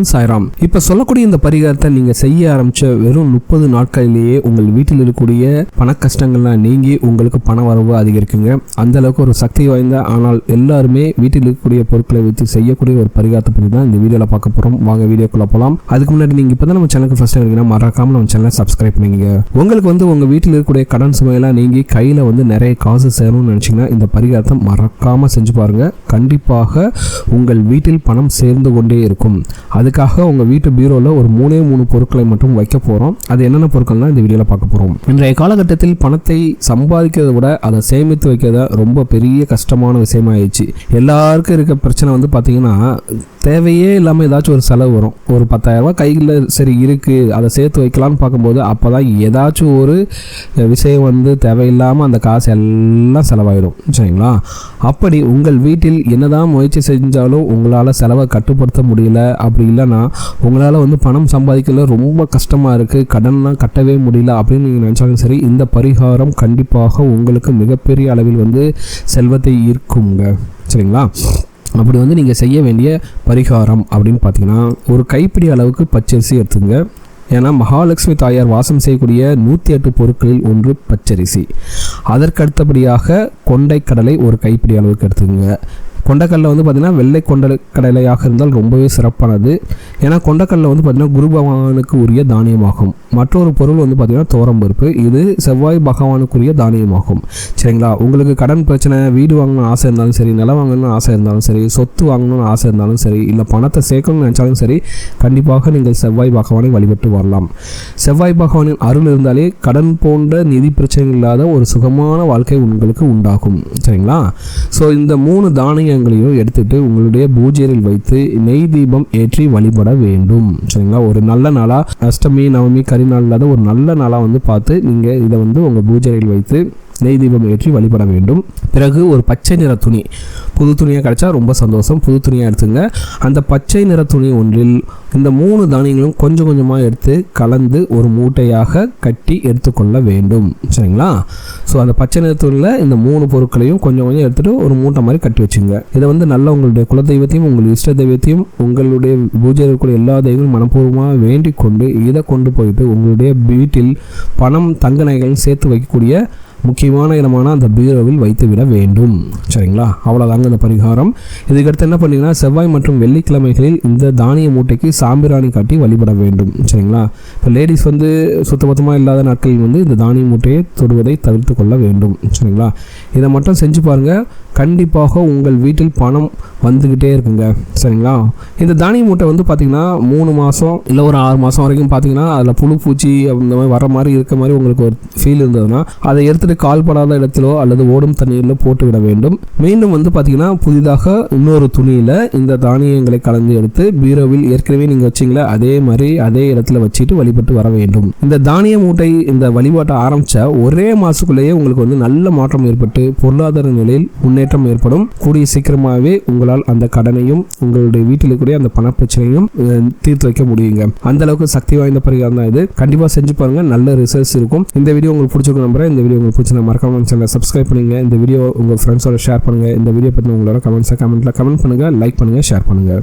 ஓம் சாய்ராம். இப்ப சொல்லக்கூடிய இந்த பரிகாரத்தை நீங்க செய்ய ஆரம்பிச்ச வெறும் முப்பது நாட்களிலேயே உங்கள் வீட்டில் இருக்கக்கூடிய பண கஷ்டங்கள்லாம் நீங்கி உங்களுக்கு பண வரவு அதிகரிக்குங்க. அந்த அளவுக்கு ஒரு சக்தி வாய்ந்த ஆனால் எல்லாருமே வீட்டில் இருக்கக்கூடிய பொருட்களை வைத்து செய்யக்கூடிய ஒரு பரிகாரத்தை பற்றி தான் இந்த வீடியோல பார்க்க போறோம். வாங்க வீடியோக்குள்ள போலாம். அதுக்கு முன்னாடி நீங்க இப்பதான் நம்ம சேனலுக்கு ஃபர்ஸ்ட் இருக்கீங்கன்னா மறக்காம நம்ம சேனலை சப்ஸ்கிரைப் பண்ணிக்கங்க. உங்களுக்கு வந்து உங்க வீட்டில் இருக்கக்கூடிய கடன் சுமையெல்லாம் நீங்கி கையில வந்து நிறைய காசு சேரணும்னு நினைச்சீங்கன்னா இந்த பரிகாரத்தை மறக்காம செஞ்சு பாருங்க. கண்டிப்பாக உங்கள் வீட்டில் பணம் சேர்ந்து கொண்டே இருக்கும். அது அதுக்காக உங்கள் வீட்டு பீரோவில் ஒரு மூணே மூணு பொருட்களை மட்டும் வைக்க போகிறோம் அது என்னென்ன பொருட்கள்னா இந்த வீடியோவில் பார்க்க போகிறோம் இன்றைய காலகட்டத்தில் பணத்தை சம்பாதிக்கிறத விட அதை சேமித்து வைக்கிறத ரொம்ப பெரிய கஷ்டமான விஷயமாயிடுச்சு. எல்லாருக்கும் இருக்க பிரச்சனை வந்து பார்த்தீங்கன்னா தேவையே இல்லாமல் ஏதாச்சும் ஒரு செலவு வரும். ஒரு பத்தாயிரரூபா கையில் சரி இருக்குது அதை சேர்த்து வைக்கலாம்னு பார்க்கும்போது அப்போ தான் ஏதாச்சும் ஒரு விஷயம் வந்து தேவையில்லாமல் அந்த காசு எல்லாம் செலவாயிடும். சரிங்களா? அப்படி உங்கள் வீட்டில் என்னதான் முயற்சி செஞ்சாலும் உங்களால் செலவை கட்டுப்படுத்த முடியல. அப்படி இல்லைன்னா உங்களால் வந்து பணம் சம்பாதிக்கல ரொம்ப கஷ்டமாக இருக்குது கடன்லாம் கட்டவே முடியல அப்படின்னு நீங்கள் நினச்சாலும் சரி இந்த பரிகாரம் கண்டிப்பாக உங்களுக்கு மிகப்பெரிய அளவில் வந்து செல்வத்தை ஈர்க்குங்க. சரிங்களா? அப்படி வந்து நீங்கள் செய்ய வேண்டிய பரிகாரம் அப்படின்னு பார்த்தீங்கன்னா ஒரு கைப்பிடி அளவுக்கு பச்சரிசி எடுத்துங்க. ஏன்னா மகாலட்சுமி தாயார் வாசம் செய்யக்கூடிய நூற்றி எட்டு பொருட்களில் ஒன்று பச்சரிசி. அதற்கு அடுத்தபடியாக கொண்டை கடலை ஒரு கைப்பிடி அளவுக்கு எடுத்துக்கோங்க கொண்டக்கடலை வந்து பார்த்திங்கன்னா வெள்ளை கொண்ட கடலையாக இருந்தால் ரொம்பவே சிறப்பானது. ஏன்னா கொண்டக்கடலை வந்து பார்த்திங்கன்னா குரு பகவானுக்கு உரிய தானியமாகும். மற்றொரு பொருள் வந்து பார்த்திங்கன்னா தோரம்பருப்பு இது செவ்வாய் பகவானுக்குரிய தானியமாகும். சரிங்களா? உங்களுக்கு கடன் பிரச்சனை வீடு வாங்கணும்னு ஆசை இருந்தாலும் சரி நிலம் வாங்கணும்னு ஆசை இருந்தாலும் சரி சொத்து வாங்கணும்னு ஆசை இருந்தாலும் சரி இல்லை பணத்தை சேர்க்கணும்னு நினச்சாலும் சரி கண்டிப்பாக நீங்கள் செவ்வாய் பகவானை வழிபட்டு வரலாம். செவ்வாய் பகவானின் அருள் இருந்தாலே கடன் போன்ற நிதி பிரச்சனை இல்லாத ஒரு சுகமான வாழ்க்கை உங்களுக்கு உண்டாகும். சரிங்களா? ஸோ இந்த மூணு தானியங்களையும் எடுத்துட்டு உங்களுடைய பூஜையில் வைத்து நெய் தீபம் ஏற்றி வழிபட வேண்டும். சரிங்களா? ஒரு நல்ல நாளாக அஷ்டமி நவமி கரிநாள் இல்லாத ஒரு நல்ல நாளாக வந்து பார்த்து நீங்கள் இதை வந்து உங்கள் பூஜையில் வைத்து நெய் தீபம் ஏற்றி வழிபட வேண்டும். பிறகு ஒரு பச்சை நிற துணி. புது துணியாக கிடைச்சா ரொம்ப சந்தோஷம். புது துணியாக எடுத்துங்க. அந்த பச்சை நிற துணி ஒன்றில் இந்த மூணு தானியங்களும் கொஞ்சம் கொஞ்சமாக எடுத்து கலந்து ஒரு மூட்டையாக கட்டி எடுத்துக்கொள்ள வேண்டும். சரிங்களா? ஸோ அந்த பச்சை நிற துணியில் இந்த மூணு பொருட்களையும் கொஞ்சம் கொஞ்சம் எடுத்துகிட்டு ஒரு மூட்டை மாதிரி கட்டி வச்சுங்க. இதை வந்து நல்ல உங்களுடைய குலதெய்வத்தையும் உங்கள் இஷ்ட தெய்வத்தையும் உங்களுடைய பூஜை இருக்கக்கூடிய எல்லா தெய்வங்களும் மனப்பூர்வமாக வேண்டிக் கொண்டு இதை கொண்டு போயிட்டு உங்களுடைய வீட்டில் பணம் தங்க நகைகள் சேர்த்து வைக்கக்கூடிய முக்கியமான இடமான அந்த பீரோவில் வைத்து விட வேண்டும். சரிங்களா? அவ்வளோதாங்க இந்த பரிகாரம். இதுக்கடுத்து என்ன பண்ணிங்கன்னா செவ்வாய் மற்றும் வெள்ளிக்கிழமைகளில் இந்த தானிய மூட்டைக்கு சாம்பிராணி காட்டி வழிபட வேண்டும். சரிங்களா? இப்போ லேடிஸ் வந்து சுத்தபத்தமாக இல்லாத நாட்களில் வந்து இந்த தானிய மூட்டையை தொடுவதை தவிர்த்து கொள்ள வேண்டும். சரிங்களா? இதை மட்டும் செஞ்சு பாருங்கள் கண்டிப்பாக உங்கள் வீட்டில் பணம் வந்துக்கிட்டே இருக்குங்க. சரிங்களா? இந்த தானிய மூட்டை வந்து பார்த்திங்கன்னா மூணு மாதம் இல்லை ஒரு ஆறு மாதம் வரைக்கும் பார்த்தீங்கன்னா அதில் புழு பூச்சி அந்த மாதிரி வர மாதிரி இருக்க மாதிரி உங்களுக்கு ஒரு ஃபீல் இருந்ததுன்னா அதை எடுத்துகிட்டு கால்படாத இடத்திலோ அல்லது ஓடும் தண்ணீரில் போட்டு விட வேண்டும். மீண்டும் வந்து பார்த்திங்கன்னா புதிதாக இன்னொரு துணியில் இந்த தானியங்களை கலந்து எடுத்து பீரோவில் ஏற்கனவே நீங்கள் வச்சிங்களே அதே மாதிரி அதே இடத்துல வச்சுட்டு வழிபட்டு வர வேண்டும். இந்த தானிய மூட்டை இந்த வழிபாட்டை ஆரம்பித்த ஒரே மாதத்துக்குள்ளேயே உங்களுக்கு வந்து நல்ல மாற்றம் ஏற்பட்டு பொருளாதார நிலையில் முன்னேற்றம் ஏற்படும். கூடிய சீக்கிரமாகவே உங்களால் அந்த கடனையும் உங்களுடைய வீட்டில் இருக்கக்கூடிய அந்த பண பிரச்சனையும் தீர்த்து வைக்க முடியுங்க. அந்த அளவுக்கு சக்தி வாய்ந்த பரிகாரம் தான் இது. கண்டிப்பாக செஞ்சு பாருங்க. நல்ல ரிசல்ட்ஸ் இருக்கும். இந்த வீடியோ உங்களுக்கு பிடிச்சிருக்கும் நம்புறேன். இந்த வீடியோ உங்களுக்கு பிடிச்ச மறக்காம சேனலை சப்ஸ்கிரைப் பண்ணுங்க. இந்த வீடியோ உங்கள் ஃப்ரெண்ட்ஸோட ஷேர் பண்ணுங்க. இந்த வீடியோ பற்றி உங்களோட கமெண்ட்ஸை கமெண்ட்ல கமெண்ட் பண்ணுங்க. லைக் பண்ணுங்க ஷேர் பண்ணுங்க.